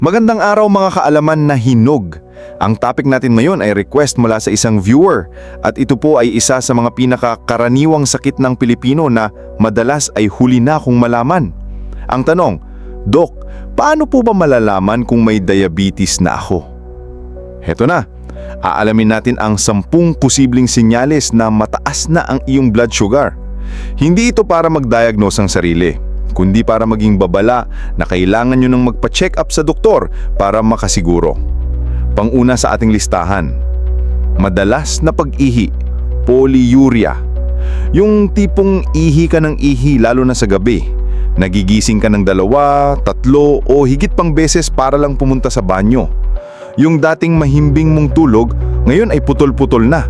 Magandang araw mga kaalaman na hinog. Ang topic natin ngayon ay request mula sa isang viewer at ito po ay isa sa mga pinakakaraniwang sakit ng Pilipino na madalas ay huli na kung malaman. Ang tanong, Dok, paano po ba malalaman kung may diabetes na ako? Heto na, aalamin natin ang sampung posibleng sinyales na mataas na ang iyong blood sugar. Hindi ito para mag-diagnose ang sarili, kundi para maging babala na kailangan nyo nang magpa-check up sa doktor para makasiguro. Panguna sa ating listahan, madalas na pag-ihi, polyuria. Yung tipong ihi ka ng ihi lalo na sa gabi. Nagigising ka ng dalawa, tatlo o higit pang beses para lang pumunta sa banyo. Yung dating mahimbing mong tulog, ngayon ay putol-putol na.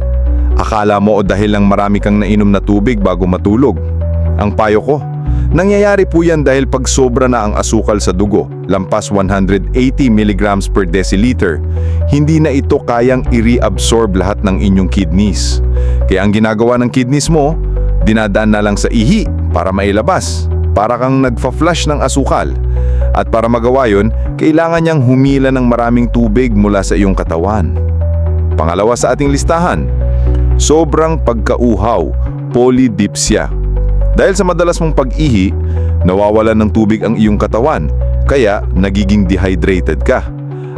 Akala mo o dahil lang marami kang nainom na tubig bago matulog. Ang payo ko, nangyayari po yan dahil pag sobra na ang asukal sa dugo, lampas 180 mg per deciliter, hindi na ito kayang i-reabsorb lahat ng inyong kidneys. Kaya ang ginagawa ng kidneys mo, dinadaan na lang sa ihi para mailabas, para kang nagfa-flush ng asukal. At para magawa yon, kailangan niyang humila ng maraming tubig mula sa iyong katawan. Pangalawa sa ating listahan, sobrang pagkauhaw, polydipsia. Dahil sa madalas mong pag-ihi, nawawalan ng tubig ang iyong katawan, kaya nagiging dehydrated ka.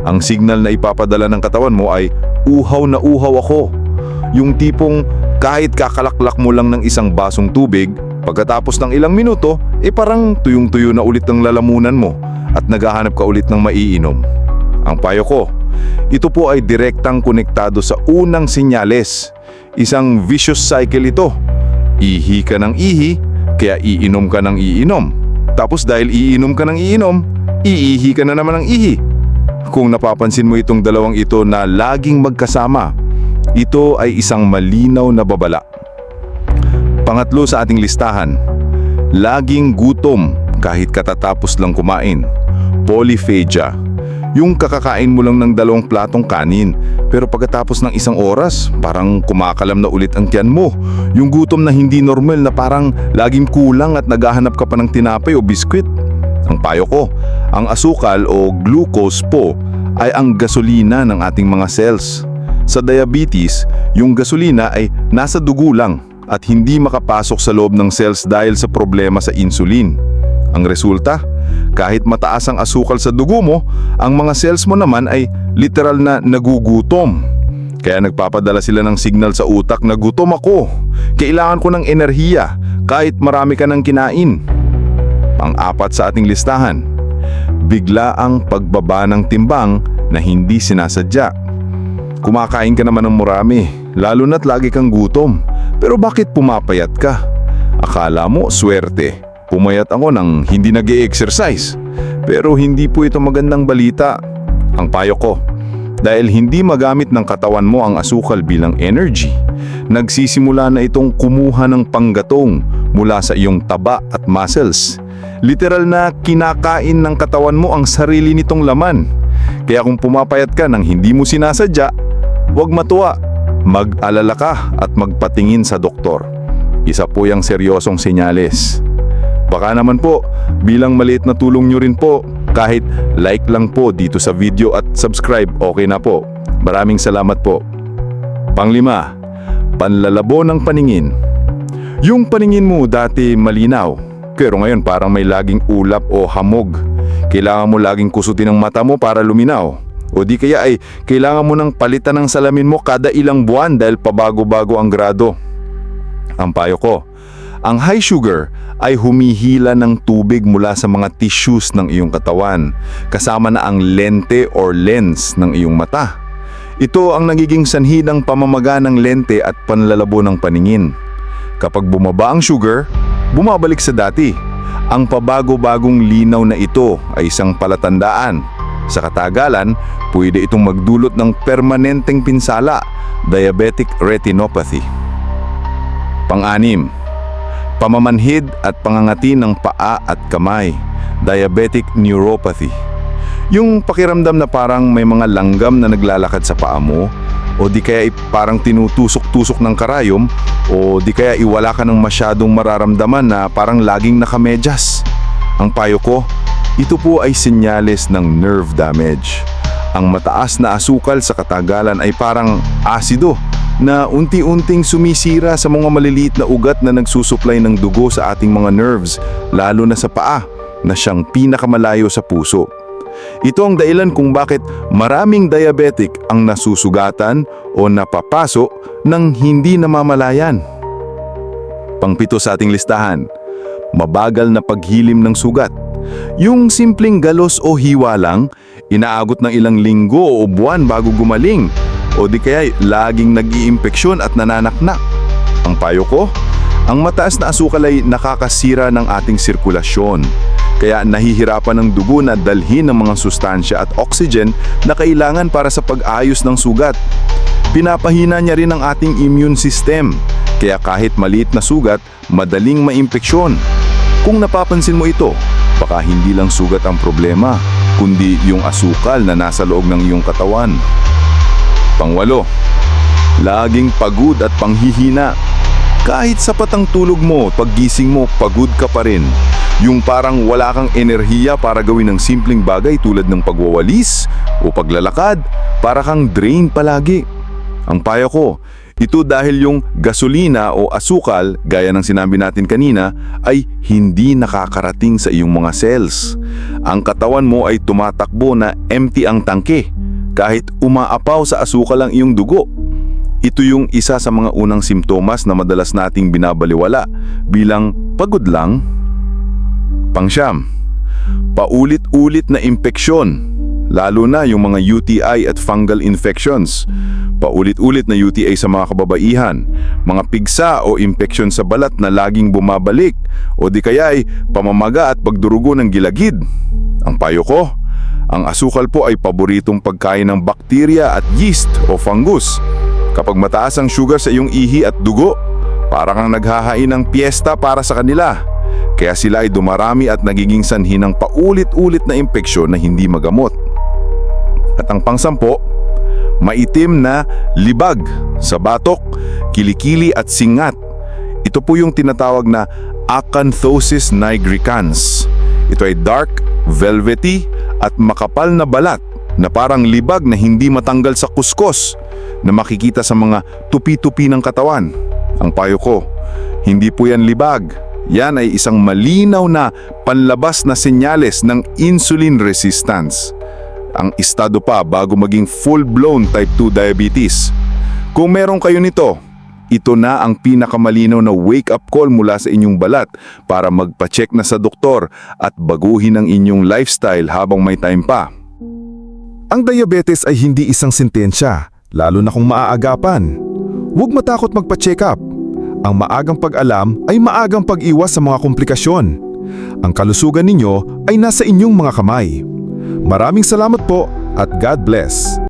Ang signal na ipapadala ng katawan mo ay uhaw na uhaw ako. Yung tipong kahit kakalaklak mo lang ng isang basong tubig, pagkatapos ng ilang minuto, eh parang tuyong-tuyo na ulit ang lalamunan mo at naghahanap ka ulit ng maiinom. Ang payo ko, ito po ay direktang konektado sa unang sinyales. Isang vicious cycle ito. Ihi ka ng ihi, kaya iinom ka ng iinom. Tapos dahil iinom ka ng iinom, iihi ka na naman ng ihi. Kung napapansin mo itong dalawang ito na laging magkasama, ito ay isang malinaw na babala. Pangatlo sa ating listahan, laging gutom kahit katatapos lang kumain. Polyphagia. Yung kakakain mo lang ng dalawang platong kanin, pero pagkatapos ng isang oras, parang kumakalam na ulit ang tiyan mo. Yung gutom na hindi normal na parang laging kulang at naghahanap ka pa ng tinapay o biskwit. Ang payo ko, ang asukal o glucose po ay ang gasolina ng ating mga cells. Sa diabetes, yung gasolina ay nasa dugo lang at hindi makapasok sa loob ng cells dahil sa problema sa insulin. Ang resulta, kahit mataas ang asukal sa dugo mo, ang mga cells mo naman ay literal na nagugutom. Kaya nagpapadala sila ng signal sa utak na gutom ako. Kailangan ko ng enerhiya kahit marami ka ng kinain. Pang-apat sa ating listahan, bigla ang pagbaba ng timbang na hindi sinasadya. Kumakain ka naman ng marami, lalo na't lagi kang gutom. Pero bakit pumapayat ka? Akala mo swerte. Pumayat ako nang hindi nag exercise Pero hindi po ito magandang balita. Ang payo ko, dahil hindi magamit ng katawan mo ang asukal bilang energy, nagsisimula na itong kumuha ng panggatong mula sa iyong taba at muscles. Literal na kinakain ng katawan mo ang sarili nitong laman. Kaya kung pumapayat ka nang hindi mo sinasadya, huwag matuwa. Mag-alala ka at magpatingin sa doktor. Isa po yung seryosong senyales. Baka naman po, bilang maliit na tulong nyo rin po, kahit like lang po dito sa video at subscribe, okay na po. Maraming salamat po. Panglima, panlalabo ng paningin. Yung paningin mo dati malinaw, pero ngayon parang may laging ulap o hamog. Kailangan mo laging kusutin ang mata mo para luminaw. O di kaya ay kailangan mo ng palitan ng salamin mo kada ilang buwan dahil pabago-bago ang grado. Ang payo ko, ang high sugar ay humihila ng tubig mula sa mga tissues ng iyong katawan, kasama na ang lente or lens ng iyong mata. Ito ang nagiging sanhi ng pamamaga ng lente at panlalabo ng paningin. Kapag bumaba ang sugar, bumabalik sa dati. Ang pabago-bagong linaw na ito ay isang palatandaan. Sa katagalan, pwede itong magdulot ng permanenteng pinsala, diabetic retinopathy. Pang-anim, pamamanhid at pangangati ng paa at kamay, diabetic neuropathy. Yung pakiramdam na parang may mga langgam na naglalakad sa paa mo, o di kaya ay parang tinutusok-tusok ng karayom, o di kaya iwala ka ng masyadong mararamdaman na parang laging nakamedyas. Ang payo ko, Ito po ay senyales ng nerve damage. Ang mataas na asukal sa katagalan ay parang asido na unti-unting sumisira sa mga maliliit na ugat na nagsusuplay ng dugo sa ating mga nerves, lalo na sa paa na siyang pinakamalayo sa puso. Ito ang dahilan kung bakit maraming diabetic ang nasusugatan o napapaso ng hindi namamalayan. Pangpito sa ating listahan, mabagal na paghilim ng sugat. Yung simpleng galos o hiwa lang, inaagot ng ilang linggo o buwan bago gumaling o di kaya laging nag-iimpeksyon at nananaknak. Ang payo ko, ang mataas na asukal ay nakakasira ng ating sirkulasyon. Kaya nahihirapan ng dugo na dalhin ng mga sustansya at oxygen na kailangan para sa pag-ayos ng sugat. Pinapahina niya rin ang ating immune system. Kaya kahit maliit na sugat, madaling maimpeksyon. Kung napapansin mo ito, baka hindi lang sugat ang problema, kundi yung asukal na nasa loob ng iyong katawan. Pangwalo, laging pagod at panghihina. Kahit sapat ang tulog mo, paggising mo, pagod ka pa rin. Yung parang wala kang enerhiya para gawin ng simpleng bagay tulad ng pagwawalis o paglalakad, para kang drain palagi. Ang payo ko, ito dahil yung gasolina o asukal, gaya ng sinabi natin kanina, ay hindi nakakarating sa iyong mga cells. Ang katawan mo ay tumatakbo na empty ang tangke, kahit umaapaw sa asukal ang iyong dugo. Ito yung isa sa mga unang simptomas na madalas nating binabaliwala bilang pagod lang. Pangsyam, paulit-ulit na impeksyon, lalo na yung mga UTI at fungal infections. Paulit-ulit na UTI sa mga kababaihan, mga pigsa o impeksyon sa balat na laging bumabalik o di kaya ay pamamaga at pagdurugo ng gilagid. Ang payo ko, ang asukal po ay paboritong pagkain ng bakterya at yeast o fungus. Kapag mataas ang sugar sa iyong ihi at dugo, para kang naghahain ng piyesta para sa kanila. Kaya sila ay dumarami at nagiging sanhi ng paulit-ulit na impeksyon na hindi magamot. At ang pangsampo, maitim na libag sa batok, kilikili at singat. Ito po yung tinatawag na Acanthosis nigricans. Ito ay dark, velvety at makapal na balat na parang libag na hindi matanggal sa kuskos na makikita sa mga tupi-tupi ng katawan. Ang payo ko, hindi po yan libag. Yan ay isang malinaw na panlabas na senyales ng insulin resistance. Ang estado pa bago maging full-blown type 2 diabetes. Kung meron kayo nito, ito na ang pinakamalinaw na wake-up call mula sa inyong balat para magpa-check na sa doktor at baguhin ang inyong lifestyle habang may time pa. Ang diabetes ay hindi isang sentensya, lalo na kung maaagapan. Huwag matakot magpa-check up. Ang maagang pag-alam ay maagang pag-iwas sa mga komplikasyon. Ang kalusugan ninyo ay nasa inyong mga kamay. Maraming salamat po at God bless.